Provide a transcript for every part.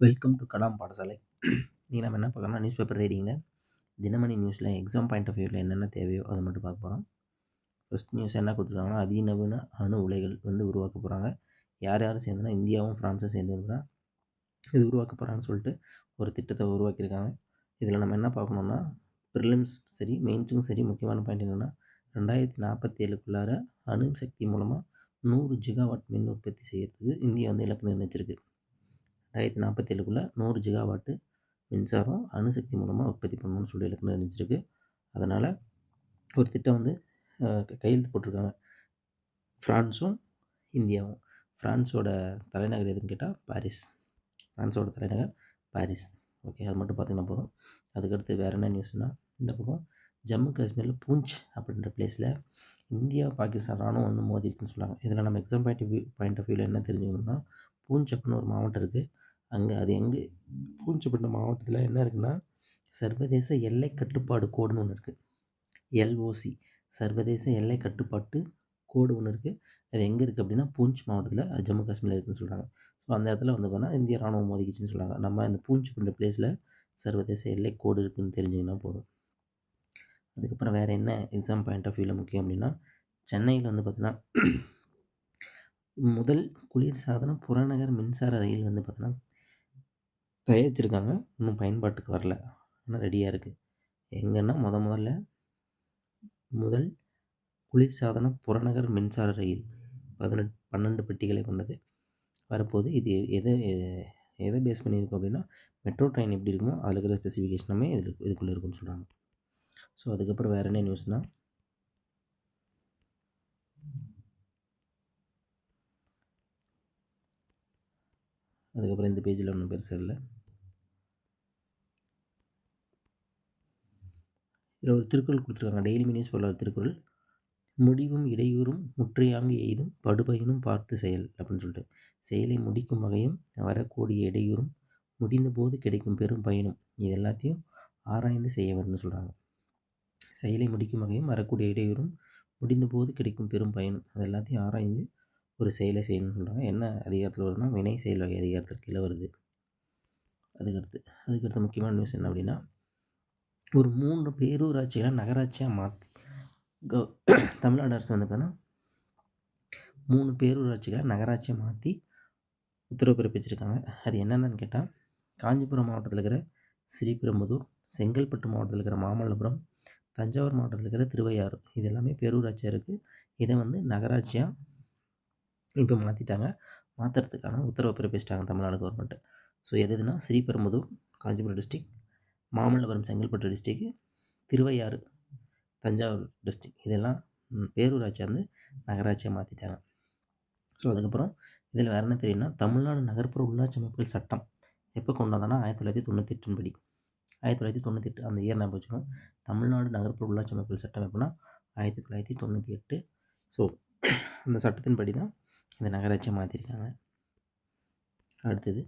Welcome to Kalam பாடசாலை நீங்கள் நம்ம என்ன பார்க்கணும்னா நியூஸ் பேப்பர் ரீடிங்கில் தினமணி நியூஸில் எக்ஸாம் பாயிண்ட் ஆஃப் வியூவில் என்னென்ன தேவையோ அதை மட்டும் பார்க்க போகிறோம் ஃபஸ்ட் நியூஸ் என்ன கொடுத்துருக்காங்கன்னா அதிநவீன அணு உலைகள் வந்து உருவாக்க போகிறாங்க யார் யாரும் சேர்ந்துனா இந்தியாவும் ஃப்ரான்ஸும் சேர்ந்து வந்து இது உருவாக்க போகிறாங்கன்னு சொல்லிட்டு ஒரு திட்டத்தை உருவாக்கியிருக்காங்க. இதில் நம்ம என்ன பார்க்கணுன்னா ப்ரிலிம்ஸ் சரி மெயின்ஸும் சரி முக்கியமான பாயிண்ட் என்னென்னா ரெண்டாயிரத்தி நாற்பத்தி ஏழுக்குள்ளார அணு சக்தி மூலமாக நூறு ஜிகாவாட் மின் உற்பத்தி செய்கிறதுக்கு இந்தியா வந்து இலக்கு நிர்ணயிச்சிருக்கு. ரெண்டாயிரத்தி நாற்பத்தேழுக்குள்ளே நூறு ஜிகாவாட்டு மின்சாரம் அணுசக்தி மூலமாக உற்பத்தி பண்ணணும்னு சொல்லி இலக்கு நினச்சிருக்கு அதனால் ஒரு திட்டம் வந்து கையெழுத்து போட்டிருக்காங்க. ஃப்ரான்ஸும் இந்தியாவும். ஃப்ரான்ஸோட தலைநகர் எதுன்னு கேட்டால் பாரிஸ். ஃப்ரான்ஸோட தலைநகர் பாரிஸ். ஓகே அது மட்டும் பார்த்திங்கன்னா போதும். அதுக்கடுத்து வேறு என்ன நியூஸ்னால் இந்த பக்கம் ஜம்மு காஷ்மீரில் பூஞ்ச் அப்படின்ற பிளேஸில் இந்தியா பாகிஸ்தான் ராணுவம் வந்து மோதி இருக்குன்னு சொல்லுவாங்க இதில் நம்ம exam point view point of வியூவில் என்ன தெரிஞ்சுக்கணும்னா பூஞ்ச் அப்படின்னு ஒரு மாவட்டம் இருக்குது அங்கே அது எங்கே பூஞ்சப்பட்டினம் மாவட்டத்தில் என்ன இருக்குன்னா சர்வதேச எல்லை கட்டுப்பாடு கோடுன்னு ஒன்று இருக்குது எல்ஓசி சர்வதேச எல்லை கட்டுப்பாட்டு கோடு ஒன்று இருக்குது அது எங்கே இருக்குது அப்படின்னா பூஞ்ச் மாவட்டத்தில் அது ஜம்மு காஷ்மீரில் இருக்குதுன்னு சொல்கிறாங்க ஸோ அந்த இடத்துல வந்து பார்த்தா இந்திய ராணுவம் மோதிக்கிச்சுன்னு சொல்கிறாங்க நம்ம இந்த பூஞ்ச் பண்ணுற பிளேஸில் சர்வதேச எல்லை கோடு இருக்குதுன்னு தெரிஞ்சிங்கன்னா போதும். அதுக்கப்புறம் வேறு என்ன எக்ஸாம் பாயிண்ட் ஆஃப் வியூவில் முக்கியம் அப்படின்னா சென்னையில் வந்து பார்த்திங்கன்னா முதல் குளிர்சாதன புறநகர் மின்சார ரயில் வந்து பார்த்தோன்னா தயாரிச்சிருக்காங்க. இன்னும் பயன்பாட்டுக்கு வரல. ஆனால் ரெடியாக இருக்குது எங்கன்னா முத முதல்ல முதல் குளிர்சாதன புறநகர் மின்சார ரயில் பதினெட்டு பன்னெண்டு பெட்டிகளை கொண்டது. வரப்போது இது எதை எதை பேஸ் பண்ணியிருக்கோம் அப்படின்னா மெட்ரோ ட்ரெயின் எப்படி இருக்குமோ அதில் இருக்கிற ஸ்பெசிஃபிகேஷனுமே இதில் இதுக்குள்ளே இருக்குன்னு சொல்கிறாங்க ஸோ அதுக்கப்புறம் வேறு என்ன நியூஸ்னால் அதுக்கப்புறம் இந்த பேஜில் ஒன்றும் பெருசாக இல்லை. இதில் ஒரு திருக்குறள் கொடுத்துருக்காங்க. டெய்லி மினிஸ் போல திருக்குறள். முடிவும் இடையூறும் முற்றையாங்கு எய்தும் படுபயனும் பார்த்து செயல் அப்படின்னு சொல்லிட்டு. செயலை முடிக்கும் வகையும் வரக்கூடிய இடையூறும் முடிந்த போது கிடைக்கும் பெரும் பயனும். இது எல்லாத்தையும் ஆராய்ந்து செய்ய வேணும்னு சொல்கிறாங்க செயலை முடிக்கும் வகையும் வரக்கூடிய இடையூறும் முடிந்த போது கிடைக்கும் பெரும் பயனும். அது எல்லாத்தையும் ஆராய்ந்து ஒரு செயலை செய்யணும்னு சொல்கிறாங்க என்ன அதிகாரத்தில் வருதுன்னா வினை செயல் வகை அதிகாரத்தில் கீழே வருது. அதுக்கடுத்து அதுக்கடுத்து முக்கியமான நியூஸ் என்ன அப்படின்னா ஒரு மூன்று பேரூராட்சிகளை நகராட்சியாக மாற்றி கவ் தமிழ்நாடு அரசு வந்து பார்த்தீங்கன்னா மூணு பேரூராட்சிகளை நகராட்சியாக மாற்றி உத்தரவு பிறப்பிச்சிருக்காங்க. அது என்னென்னு கேட்டால் காஞ்சிபுரம் மாவட்டத்தில் இருக்கிற ஸ்ரீபெரும்புதூர் செங்கல்பட்டு மாவட்டத்தில் இருக்கிற மாமல்லபுரம் தஞ்சாவூர் மாவட்டத்தில் இருக்கிற திருவையாறு இது எல்லாமே பேரூராட்சியாக இருக்குது இதை வந்து நகராட்சியாக இப்போ மாற்றிட்டாங்க மாற்றுறதுக்கான உத்தரவு பிறப்பிச்சிட்டாங்க தமிழ்நாடு கவர்மெண்ட்டு ஸோ எது எதுனா Sriperumbudur Kanchipuram district Mamallapuram Chengalpattu district Thiruvaiyaru Thanjavur district இதெல்லாம் பேரூராட்சியாக வந்து நகராட்சியாக மாற்றிட்டாங்க ஸோ அதுக்கப்புறம் இதில் வேறு என்ன தெரியும்னா தமிழ்நாடு நகர்ப்புற உள்ளாட்சி அமைப்புகள் சட்டம் எப்போ கொண்டு வந்தாங்கன்னா ஆயிரத்தி தொள்ளாயிரத்தி தொண்ணூற்றி எட்டின் படி. ஆயிரத்தி தொள்ளாயிரத்தி தொண்ணூற்றி எட்டு அந்த இயர் நான் வச்சுக்கணும் தமிழ்நாடு நகர்ப்புற உள்ளாட்சி அமைப்புகள் சட்டம் எப்படின்னா ஆயிரத்தி தொள்ளாயிரத்தி தொண்ணூற்றி எட்டு ஸோ அந்த சட்டத்தின்படி தான் இந்த நகராட்சியை மாற்றிருக்காங்க அடுத்தது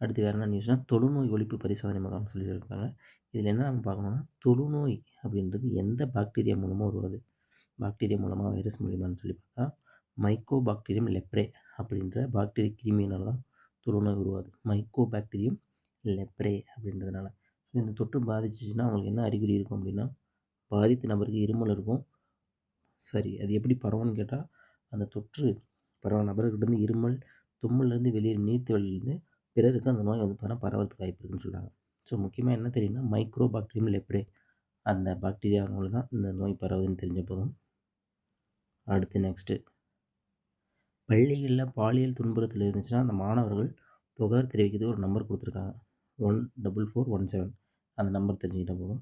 அடுத்து வேறு என்ன நியூஸ்னால் தொழுநோய் ஒழிப்பு பரிசோதனை முகாம் சொல்லியிருக்காங்க. இதில் என்ன நம்ம பார்க்கணுன்னா தொழுநோய் அப்படின்றது எந்த பாக்டீரியா மூலமாக உருவாது பாக்டீரியா மூலமாக வைரஸ் மூலியமானு சொல்லி பார்த்தா மைக்கோ பாக்டீரியம் லெப்ரே அப்படின்ற பாக்டீரியா கிருமியினால தான் தொழுநோய் உருவாது மைக்கோ பாக்டீரியம் லெப்ரே அப்படின்றதுனால. ஸோ இந்த தொற்று பாதிச்சிச்சுன்னா அவங்களுக்கு என்ன அறிகுறி இருக்கும் அப்படின்னா பாதித்த நபருக்கு இருமல் இருக்கும். சரி அது எப்படி பரவும்னு கேட்டால் அந்த தொற்று பரவ நபர்கிட்டேருந்து இருமல் தும்மல்லேருந்து வெளியே நீர்த்து வழியிலேருந்து பிறருக்கு அந்த நோய் வந்து பார்த்தீங்கன்னா பரவறதுக்கு வாய்ப்பு இருக்குன்னு சொல்கிறாங்க ஸோ முக்கியமாக என்ன தெரியும்னா மைக்ரோ பாக்டீரியம் லெப்ரே அந்த பாக்டீரியா மூலம் தான் இந்த நோய் பரவுதுன்னு தெரிஞ்ச போதும் அடுத்து நெக்ஸ்ட்டு பள்ளிகளில் பாலியல் துன்புறுத்தல் இருந்துச்சுன்னா அந்த மாணவர்கள் புகார் தெரிவிக்கிறது ஒரு நம்பர் கொடுத்துருக்காங்க. One double four one seven அந்த நம்பர் தெரிஞ்சுக்கிட்ட போதும்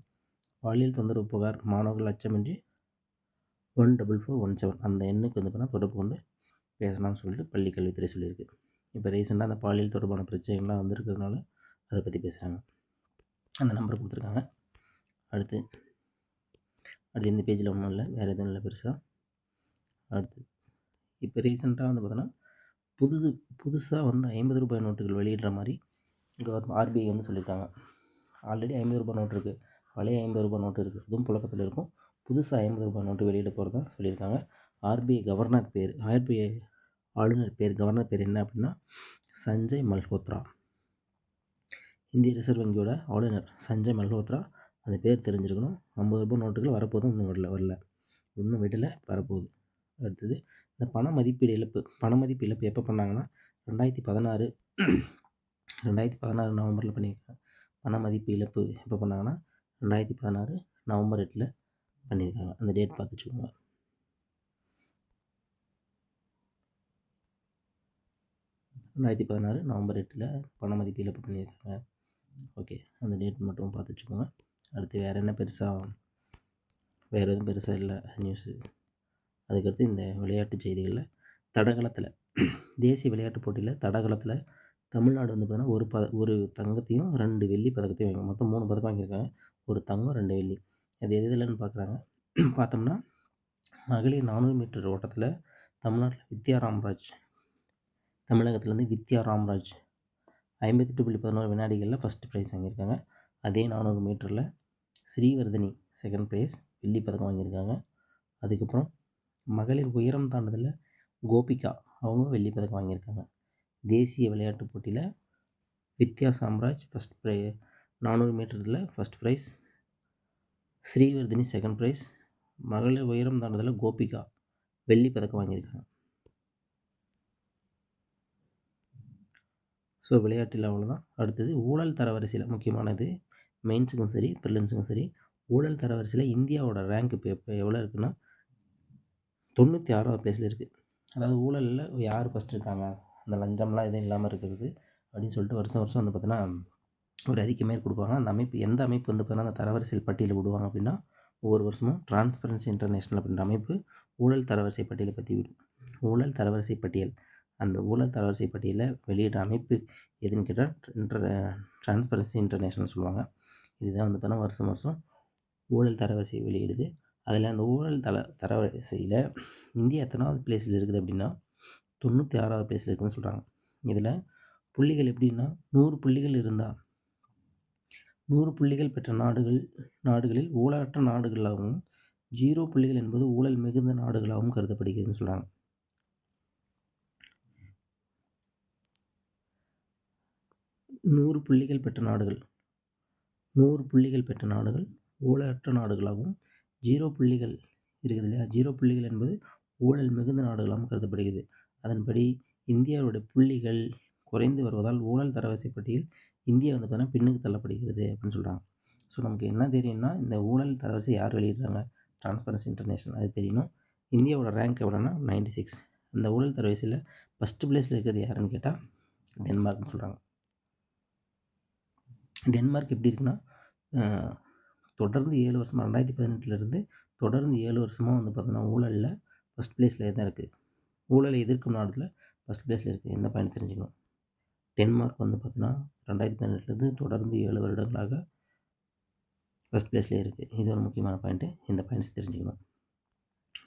பாலியல் தொந்தரவு புகார் மாணவர்கள் அச்சமின்றி one double four one seven அந்த எண்ணுக்கு வந்து பார்த்தா தொடர்பு கொண்டு பேசலாம்னு சொல்லிட்டு பள்ளி கல்வித்துறை சொல்லியிருக்கு. இப்போ ரீசெண்டாக அந்த பாலியல் தொடர்பான பிரச்சனைகள்லாம் வந்திருக்கிறதுனால அதை பற்றி பேசுகிறாங்க அந்த நம்பர் கொடுத்துருக்காங்க. அடுத்து அடுத்து இந்த பேஜில் ஒன்றும் இல்லை வேறு எதுவும் இல்லை பெருசாக அடுத்து இப்போ ரீசெண்டாக வந்து பார்த்தோன்னா புதுசு புதுசாக வந்து ஐம்பது ரூபாய் நோட்டுகள் வெளியிடுற மாதிரி கவர்மெண்ட் ஆர்பிஐ வந்து சொல்லியிருக்காங்க. ஆல்ரெடி ஐம்பது ரூபாய் நோட்டு இருக்குது பழைய ஐம்பது ரூபாய் நோட்டு இருக்குது அதுவும் புழக்கத்தில் இருக்கும். புதுசாக ஐம்பது ரூபாய் நோட்டு வெளியிட போகிறதா சொல்லியிருக்காங்க. ஆர்பிஐ கவர்னர் பேர் ஆர்பிஐ ஆளுநர் பேர் கவர்னர் பேர் என்ன அப்படின்னா சஞ்சய் மல்ஹோத்ரா. இந்திய ரிசர்வ் வங்கியோட ஆளுநர் சஞ்சய் மல்ஹோத்ரா. அந்த பேர் தெரிஞ்சிருக்கணும். ஐம்பது ரூபாய் நோட்டுகள் வரப்போதும் இன்னும் வரல வரல. இன்னும் விடலை வரப்போகுது. அடுத்தது இந்த பண மதிப்பீடு இழப்பு பண மதிப்பு இழப்பு எப்போ பண்ணாங்கன்னா ரெண்டாயிரத்தி பதினாறு ரெண்டாயிரத்தி பதினாறு நவம்பரில் பண்ணியிருக்காங்க. பண மதிப்பு இழப்பு எப்போ பண்ணாங்கன்னா ரெண்டாயிரத்தி பதினாறு நவம்பர் எட்டில் பண்ணியிருக்காங்க. அந்த டேட் பார்த்து வச்சுக்கோங்க. ரெண்டாயிரத்தி பதினாறு நவம்பர் எட்டில் பண மதிப்பு இழப்பு பண்ணியிருக்காங்க. ஓகே அந்த டேட் மட்டும் பார்த்து வச்சுக்கோங்க. அடுத்து வேறு என்ன பெருசாக வேறு எதுவும் பெருசாக இல்லை நியூஸு அதுக்கடுத்து இந்த விளையாட்டு செய்திகளில் தடகளத்தில் தேசிய விளையாட்டுப் போட்டியில் தடகளத்தில் தமிழ்நாடு வந்து பார்த்திங்கன்னா ஒரு ப ஒரு தங்கத்தையும் ரெண்டு வெள்ளி பதக்கத்தையும் வாங்கி மொத்தம் மூணு பதக்கம் வாங்கியிருக்காங்க. ஒரு தங்கம் ரெண்டு வெள்ளி. அது எது எதுலன்னு பார்க்குறாங்க பார்த்தோம்னா மகளிர் நானூறு மீட்டர் ஓட்டத்தில் தமிழ்நாட்டில் வித்யா ராம்ராஜ் தமிழகத்துலேருந்து வித்யா ராம்ராஜ். ஐம்பத்தெட்டு புள்ளி பதினோரு வினாடிகளில் ஃபஸ்ட்டு ப்ரைஸ் வாங்கியிருக்காங்க. அதே நானூறு மீட்டரில் ஸ்ரீவர்தினி செகண்ட் ப்ரைஸ் வெள்ளி பதக்கம் வாங்கியிருக்காங்க. அதுக்கப்புறம் மகளிர் உயரம் தாண்டதில் கோபிகா அவங்க வெள்ளி பதக்கம் வாங்கியிருக்காங்க. தேசிய விளையாட்டுப் போட்டியில் வித்யா சாம்ராஜ் ஃபஸ்ட் ப்ரை நானூறு மீட்டரில் first prize Srivardhini second prize மகளிர் உயரம் தாண்டதில் கோபிகா வெள்ளி பதக்கம் வாங்கியிருக்காங்க. ஸோ விளையாட்டில் அவ்வளோதான். அடுத்தது ஊழல் தரவரிசையில் முக்கியமானது மெயின்ஸுக்கும் சரி ப்ரிலிம்ஸுக்கும் சரி ஊழல் தரவரிசையில் இந்தியாவோட ரேங்க் இப்போ இப்போ எவ்வளோ இருக்குன்னா தொண்ணூற்றி ஆறாவது ப்ளேஸில் இருக்குது அதாவது ஊழலில் யார் ஃபஸ்ட் இருக்காங்க? அந்த லஞ்சம்லாம் எதுவும் இல்லாமல் இருக்கிறது அப்படின்னு சொல்லிட்டு வருஷம் வருஷம் வந்து பார்த்தீங்கன்னா ஒரு அறிக்கை மாரி கொடுப்பாங்க. அந்த அமைப்பு எந்த அமைப்பு வந்து பார்த்தீங்கன்னா அந்த தரவரிசையில் பட்டியலில் விடுவாங்க அப்படின்னா ஒவ்வொரு வருஷமும் டிரான்ஸ்பரன்சி இன்டர்நேஷ்னல் அப்படின்ற அமைப்பு ஊழல் தரவரிசை பட்டியலை பற்றி விடும். ஊழல் தரவரிசை பட்டியல். அந்த ஊழல் தரவரிசை பட்டியலில் வெளியிட அமைப்பு எதுன்னு கேட்டால் இன்டர் டிரான்ஸ்பரன்சி இன்டர்நேஷனல் சொல்லுவாங்க. இதுதான் வந்து பார்த்தீங்கன்னா வருஷம் வருஷம் ஊழல் தரவரிசை வெளியிடுது. அதில் அந்த ஊழல் தர தரவரிசையில் இந்தியா எத்தனாவது பிளேஸில் இருக்குது அப்படின்னா தொண்ணூற்றி ஆறாவது பிளேஸில் இருக்குதுன்னு சொல்கிறாங்க இதில் புள்ளிகள் எப்படின்னா நூறு புள்ளிகள் இருந்தால் நூறு புள்ளிகள் பெற்ற நாடுகள் நாடுகளில் ஊழலற்ற நாடுகளாகவும் ஜீரோ புள்ளிகள் என்பது ஊழல் மிகுந்த நாடுகளாகவும் கருதப்படுகிறதுன்னு சொல்கிறாங்க நூறு புள்ளிகள் பெற்ற நாடுகள். நூறு புள்ளிகள் பெற்ற நாடுகள் ஊழலற்ற நாடுகளாகவும் ஜீரோ புள்ளிகள் இருக்குது இல்லையா? ஜீரோ புள்ளிகள் என்பது ஊழல் மிகுந்த நாடுகளாகவும் கருதப்படுகிறது. அதன்படி இந்தியாவுடைய புள்ளிகள் குறைந்து வருவதால் ஊழல் தரவரிசை பட்டியல் இந்தியா வந்து பார்த்தீங்கன்னா பின்னுக்கு தள்ளப்படுகிறது அப்படின்னு சொல்கிறாங்க ஸோ நமக்கு என்ன தெரியும்னா இந்த ஊழல் தரவரிசை யார் வெளியிடுறாங்க? டிரான்ஸ்பரன்சி இன்டர்நேஷனல் அது தெரியணும் இந்தியாவோட ரேங்க் எவ்வளோன்னா நைன்டி சிக்ஸ் அந்த ஊழல் தரவரிசையில் ஃபஸ்ட்டு பிளேஸில் இருக்கிறது யாருன்னு கேட்டால் டென்மார்க்னு சொல்கிறாங்க டென்மார்க் எப்படி இருக்குன்னா தொடர்ந்து ஏழு வருஷமாக ரெண்டாயிரத்தி பதினெட்டுலேருந்து தொடர்ந்து ஏழு வருஷமாக வந்து பார்த்தோன்னா ஊழலில் ஃபஸ்ட் ப்ளேஸில் தான் இருக்குது ஊழலை எதிர்க்கும் நாட்டில் ஃபஸ்ட் ப்ளேஸில் இருக்குது எந்த பாயிண்ட் தெரிஞ்சுக்கணும். டென்மார்க் வந்து பார்த்தோன்னா ரெண்டாயிரத்தி பதினெட்டுலேருந்து தொடர்ந்து ஏழு வருடங்களாக ஃபஸ்ட் ப்ளேஸ்லேயே இருக்குது இது ஒரு முக்கியமான பாயிண்ட்டு இந்த பாயிண்ட்ஸ் தெரிஞ்சுக்கணும்.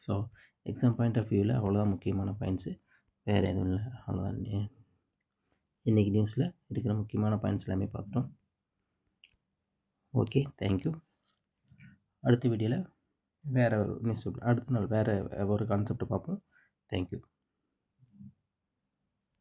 ஸோ எக்ஸாம் பாயிண்ட் ஆஃப் வியூவில் அவ்வளோதான் முக்கியமான பாயிண்ட்ஸு வேறு எதுவும் இல்லை. அவ்வளோதான் இன்றைக்கி நியூஸில் இருக்கிற முக்கியமான பாயிண்ட்ஸ் எல்லாமே பார்த்துட்டோம். ஓகே தேங்க்யூ அடுத்த வீடியோவில் வேறு ஒரு நியூஸ் அடுத்த நாள் வேறு ஒரு கான்செப்டை பார்ப்போம். தேங்க்யூ